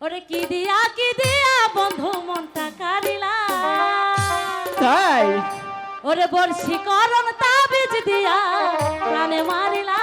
ওরে কি দিয়া কি দিয়া বন্ধু মনটা কারিলা তাই? ওরে বর্ষি করণ তাবিজ দিয়া প্রাণে মারিলা।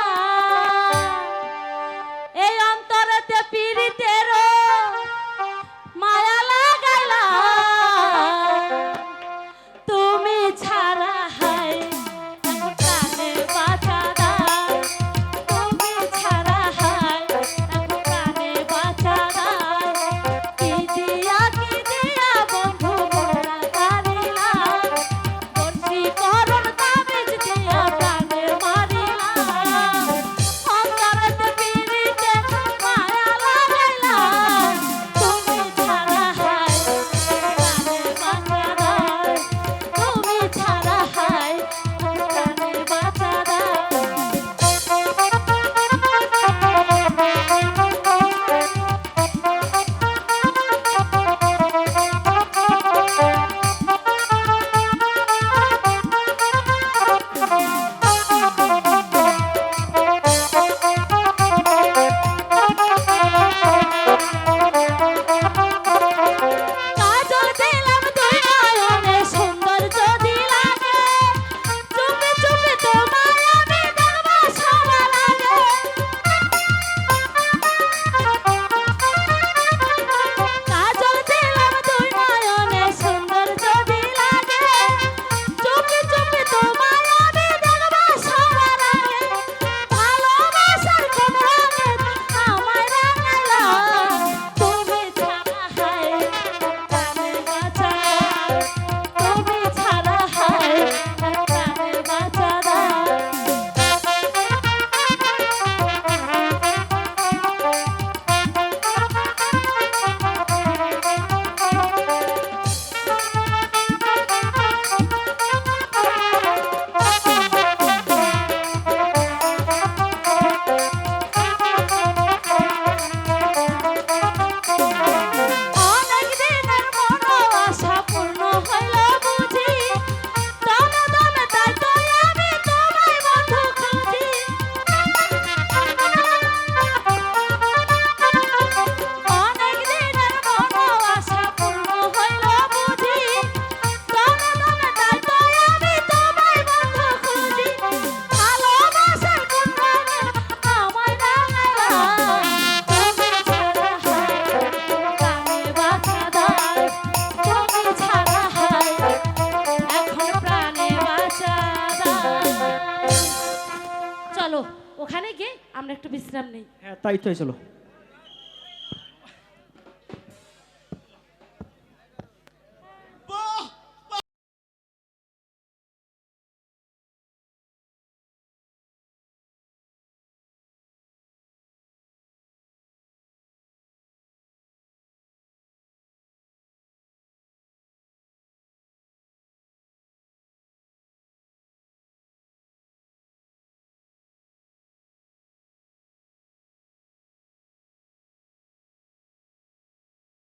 চলো ওখানে গিয়ে আমরা একটু বিশ্রাম নেই। হ্যাঁ, তাই তো চলো।